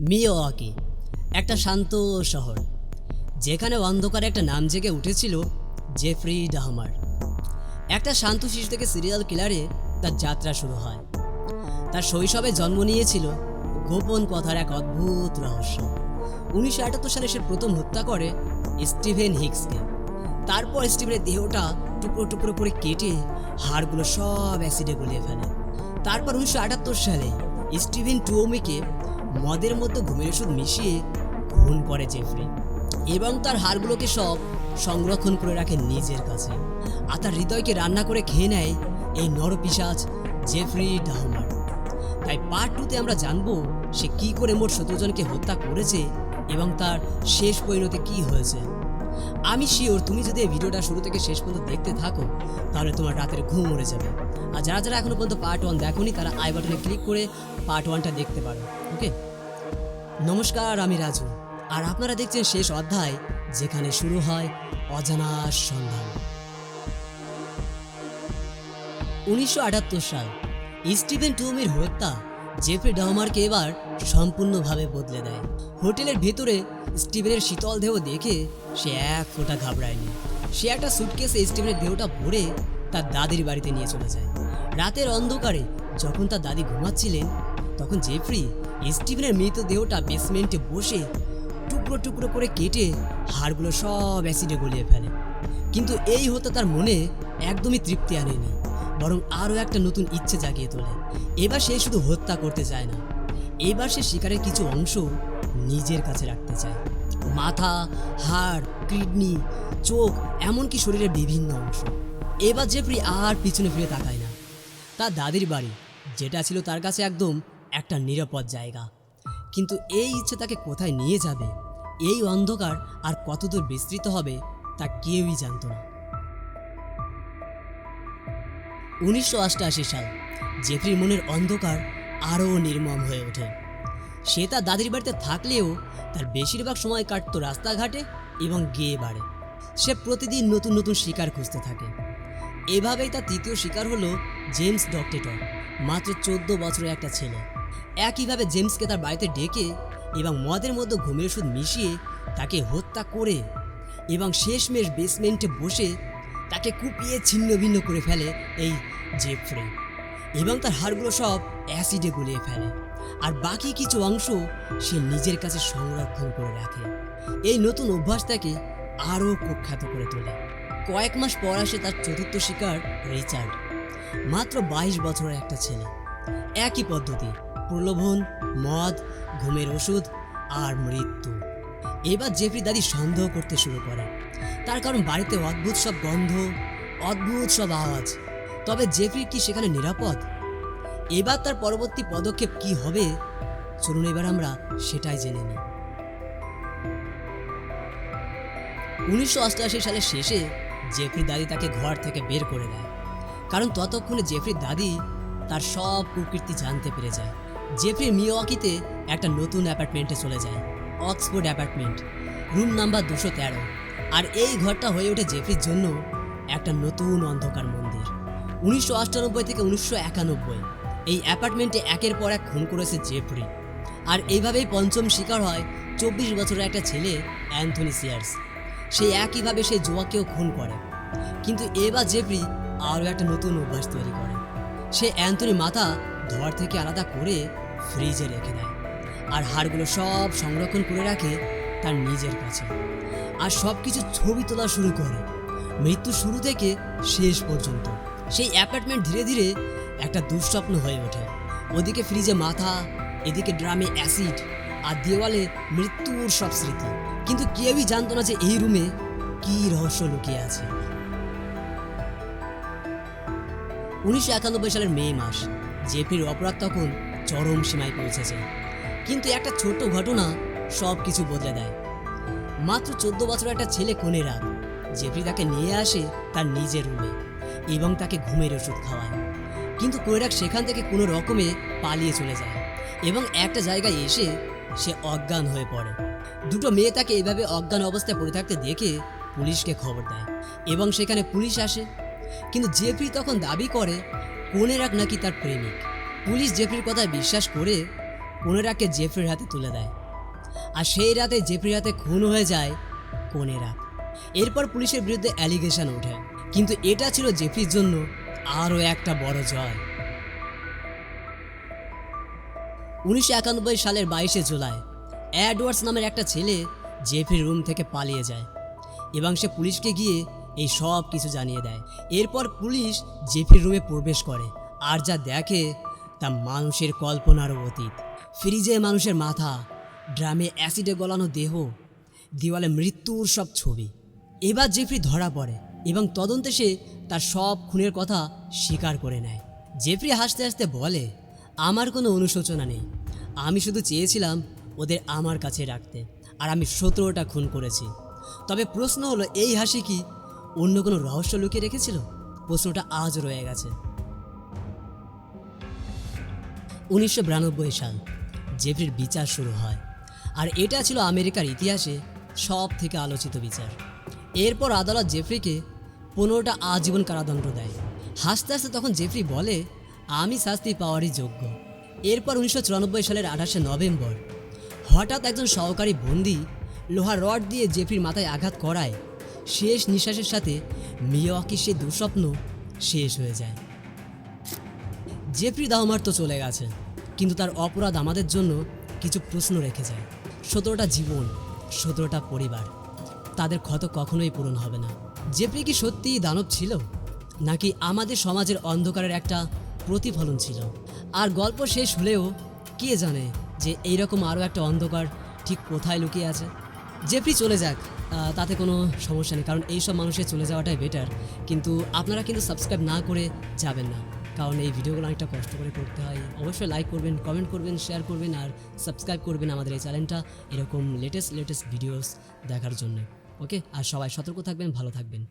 মিওয়াকি একটা শান্ত শহর। যেখানে অন্ধকারে একটা নাম জেগে উঠেছিল জেফ্রি ডাহমার। একটা শান্ত শিশু থেকে সিরিয়াল কিলারে তার যাত্রা শুরু হয়। তার শৈশবে জন্ম নিয়েছিল গোপন কথার এক অদ্ভুত রহস্য। উনিশশো আটাত্তর সালে সে প্রথম হত্যা করে স্টিভেন হিক্সকে তারপর স্টিভেনের দেহটা টুকরো টুকরো করে কেটে হাড়গুলো সব অ্যাসিডে গলিয়ে ফেলে। তারপর উনিশশো আটাত্তর সালে স্টিভেন টুওমিকে মদের মধ্যে ঘুমের ওষুধ মিশিয়ে খুন করে জেফরি। এবং তার হাড়গুলোকে সব সংরক্ষণ করে রাখে নিজের কাছে। আর তার হৃদয়কে রান্না করে খেয়ে নেয় এই নরপিসাজ জেফরি ডাহমার। তাই পার্ট টুতে আমরা জানব সে কি করে মোট সতেরো জনকে হত্যা করেছে এবং তার শেষ পরিণতি কি হয়েছে। আমি শিওর তুমি যদি এই ভিডিওটা শুরু থেকে শেষ পর্যন্ত দেখতে থাকো, তাহলে তোমার রাতের ঘুম মরে যাবে। আর যারা যারা এখনও পর্যন্ত পার্ট ওয়ান দেখোনি, তারা আই বাটনে ক্লিক করে পার্ট ওয়ানটা দেখতে পারো ওকে নমস্কার, আমি রাজু। আর আপনারা দেখছেন শেষ অধ্যায়, যেখানে শুরু হয় অজানার সন্ধান। উনিশশো আটাত্তর সাল, স্টিভেন টুমির হত্যা জেফ্রি ডাহমারকে এবার সম্পূর্ণভাবে বদলে দেয়। হোটেলের ভেতরে স্টিভেনের শীতল দেহ দেখে সে এক ফোঁটা ঘাবড়ায়নি। সে একটা সুটকেসে স্টিভেনের দেহটা ভরে তার দাদির বাড়িতে নিয়ে চলে যায়। রাতের অন্ধকারে যখন তার দাদি ঘুমাচ্ছিলেন, তখন জেফ্রি স্টিভেনের মৃতদেহটা বেসমেন্টে বসে টুকরো টুকরো করে কেটে হাড়গুলো সব অ্যাসিডে গলিয়ে ফেলে। কিন্তু এই হতো তার মনে একদমই তৃপ্তি আনেনি। বরং আরও একটা নতুন ইচ্ছে জাগিয়ে তোলে। এবার সে শুধু হত্যা করতে চায় না। এবার সে শিকারের কিছু অংশ নিজের কাছে রাখতে চায়। মাথা, হাড়, কিডনি, চোখ, এমনকি শরীরের বিভিন্ন অংশ। এবার জেফ্রি আর পিছনে ফিরে তাকায় না। তার দাদির বাড়ি, যেটা ছিল তার কাছে একদম একটা নিরাপদ জায়গা। কিন্তু এই ইচ্ছে তাকে কোথায় নিয়ে যাবে? এই অন্ধকার আর কতদূর বিস্তৃত হবে তা কেউই জানত না। উনিশশো অষ্টআশি সাল জেফরির মনের অন্ধকার আরও নির্মম হয়ে ওঠে। সে তার দাদির বাড়িতে থাকলেও তার বেশিরভাগ সময় কাটতো রাস্তাঘাটে এবং গেয়ে বাড়ে। সে প্রতিদিন নতুন নতুন শিকার খুঁজতে থাকে। এভাবেই তার তৃতীয় শিকার হলো জেমস ডক্টেটর, মাত্র চোদ্দ বছরের একটা ছেলে। একইভাবে জেমসকে তার বাড়িতে ডেকে এবং মদের মধ্যে ঘুমের ওষুধ মিশিয়ে তাকে হত্যা করে এবং শেষমেশ বেসমেন্টে বসে তাকে কুপিয়ে ছিন্ন ভিন্ন করে ফেলে এই জেফ্রে। এবং তার হাড়গুলো সব অ্যাসিডে গলিয়ে ফেলে। আর বাকি কিছু অংশ সে নিজের কাছে সংরক্ষণ করে রাখে। এই নতুন অভ্যাস তাকে আরও কুখ্যাত করে তোলে। কয়েক মাস পর আসে তার চতুর্থ শিকার, রিচার্ড। মাত্র বাইশ বছরের একটা ছেলে। একই পদ্ধতি, প্রলোভন, মদ, ঘুমের ওষুধ আর মৃত্যু। এবার জেফরি দাদি সন্দেহ করতে শুরু করে। তার কারণ বাড়িতে অদ্ভুত সব গন্ধ, অদ্ভুত সব আওয়াজ। তবে জেফরি কি সেখানে নিরাপদ? এবার তার পরবর্তী পদক্ষেপ কি হবে? চলুন এবার আমরা সেটাই জেনে নিই। উনিশশো অষ্টআশি সালের শেষে জেফরি দাদি তাকে ঘর থেকে বের করে দেয়। কারণ ততক্ষণে জেফরির দাদি তার সব প্রকৃতি জানতে পেরে যায়। জেফরি মিওয়াকিতে একটা নতুন অ্যাপার্টমেন্টে চলে যায়, অক্সফোর্ড অ্যাপার্টমেন্ট, রুম নাম্বার দুশো তেরো। আর এই ঘরটা হয়ে ওঠে জেফরির জন্য একটা নতুন অন্ধকার মন্দির। উনিশশো আটানব্বই থেকে উনিশশো একানব্বই। এই অ্যাপার্টমেন্টে একের পর এক খুন করেছে জেফরি। আর এইভাবেই পঞ্চম শিকার হয় চব্বিশ বছরের একটা ছেলে, অ্যান্থনি সিয়ার্স। সেই একইভাবে সে জোয়াকেও খুন করে। কিন্তু এবার জেফরি আরও একটা নতুন অভ্যাস তৈরি করে। সে অ্যান্থনি মাথা ধর থেকে আলাদা করে ফ্রিজে রেখে দেয়। আর হাড়গুলো সব সংরক্ষণ করে রাখে তার নিজের কাছে। আর সব কিছু ছবি তোলা শুরু করে। মৃত্যু শুরু থেকে শেষ পর্যন্ত। সেই অ্যাপার্টমেন্ট ধীরে ধীরে একটা দুঃস্বপ্ন হয়ে ওঠে। ওদিকে ফ্রিজে মাথা, এদিকে ড্রামে অ্যাসিড আর দেওয়ালে মৃত্যুর সব স্মৃতি। কিন্তু কেউই জানতো না যে এই রুমে কি রহস্য লুকিয়ে আছে। উনিশশো একানব্বই সালের মে মাস জেফির অপরাধ তখন চরম সীমায় পৌঁছেছে। কিন্তু একটা ছোট্ট ঘটনা সব কিছু বদলে দেয়। মাত্র চোদ্দ বছর একটা ছেলে কোণে রাত। জেফরি তাকে নিয়ে আসে তার নিজের রুমে এবং তাকে ঘুমের ওষুধ খাওয়ায়। কিন্তু কোয়েরাক সেখান থেকে কোনো রকমে পালিয়ে চলে যায় এবং একটা জায়গায় এসে সে অজ্ঞান হয়ে পড়ে। দুটো মেয়ে তাকে এভাবে অজ্ঞান অবস্থায় পড়ে থাকতে দেখে পুলিশকে খবর দেয় এবং সেখানে পুলিশ আসে। কিন্তু জেফরি তখন দাবি করে, কোনেরাক নাকি তার প্রেমিক। পুলিশ জেফরির কথায় বিশ্বাস করে কোনেরাকে জেফরির হাতে তুলে দেয়। আর সেই রাতে জেফরির হাতে খুন হয়ে যায় কোনেরা। এরপর পুলিশের বিরুদ্ধে অ্যালিগেশন ওঠে। কিন্তু এটা ছিল জেফরির জন্য আরও একটা বড় জয়। উনিশশো একানব্বই সালের বাইশে জুলাই অ্যাডওয়ার্ডস নামের একটা ছেলে জেফরির রুম থেকে পালিয়ে যায় এবং সে পুলিশকে গিয়ে এই সব কিছু জানিয়ে দেয়। এরপর পুলিশ জেফরির রুমে প্রবেশ করে আর যা দেখে তা মানুষের কল্পনারও অতীত। ফ্রিজে মানুষের মাথা ড্রামে অ্যাসিডে গলানো দেহ, দেওয়ালে মৃত্যুর সব ছবি। এবার জেফরি ধরা পড়ে এবং তদন্তে সে তার সব খুনের কথা স্বীকার করে নেয়। জেফরি হাসতে হাসতে বলে, আমার কোনো অনুশোচনা নেই। আমি শুধু চেয়েছিলাম ওদের আমার কাছে রাখতে, আর আমি সতেরোটা খুন করেছি। তবে প্রশ্ন হলো, এই হাসি কি অন্য কোনো রহস্য লুকিয়ে রেখেছিল? প্রশ্নটা আজ রয়ে গেছে। উনিশশো বিরানব্বই সাল, জেফরির বিচার শুরু হয়। আর এটা ছিল আমেরিকার ইতিহাসে সব থেকে আলোচিত বিচার। এরপর আদালত জেফরিকে পনেরোটা আজীবন কারাদণ্ড দেয়। হাসতে হাসতে তখন জেফরি বলে, আমি শাস্তি পাওয়ারই যোগ্য। এরপর উনিশশো চুরানব্বই সালের আঠাশে নভেম্বর, হঠাৎ একজন সহকারী বন্দি লোহার রড দিয়ে জেফরির মাথায় আঘাত করায়, শেষ নিঃশ্বাসের সাথে মিয়াওয়াকির সেই দুঃস্বপ্ন শেষ হয়ে যায়। জেফরি দাহমার তো চলে গেছে, কিন্তু তার অপরাধ আমাদের জন্য কিছু প্রশ্ন রেখে যায়। সতেরোটা জীবন, সতেরোটা পরিবার। তাদের ক্ষত কখনোই পূরণ হবে না। জেফরি কি সত্যিই দানব ছিল? নাকি আমাদের সমাজের অন্ধকারের একটা প্রতিফলন ছিল? আর গল্প শেষ হলেও কে জানে যে এইরকম আরও একটা অন্ধকার ঠিক কোথায় লুকিয়ে আছে? জেফরি চলে যাক তাতে কোনো সমস্যা নেই, কারণ এইসব মানুষের চলে যাওয়াটাই বেটার কিন্তু আপনারা কিন্তু সাবস্ক্রাইব না করে যাবেন না। কারণ এই ভিডিওগুলো অনেকটা কষ্ট করে করতে হয়। অবশ্যই লাইক করবেন কমেন্ট করবেন শেয়ার করবেন আর সাবস্ক্রাইব করবেন আমাদের এই চ্যানেলটা এরকম লেটেস্ট লেটেস্ট ভিডিওস দেখার জন্য। ওকে আর সবাই সতর্ক থাকবেন, ভালো থাকবেন।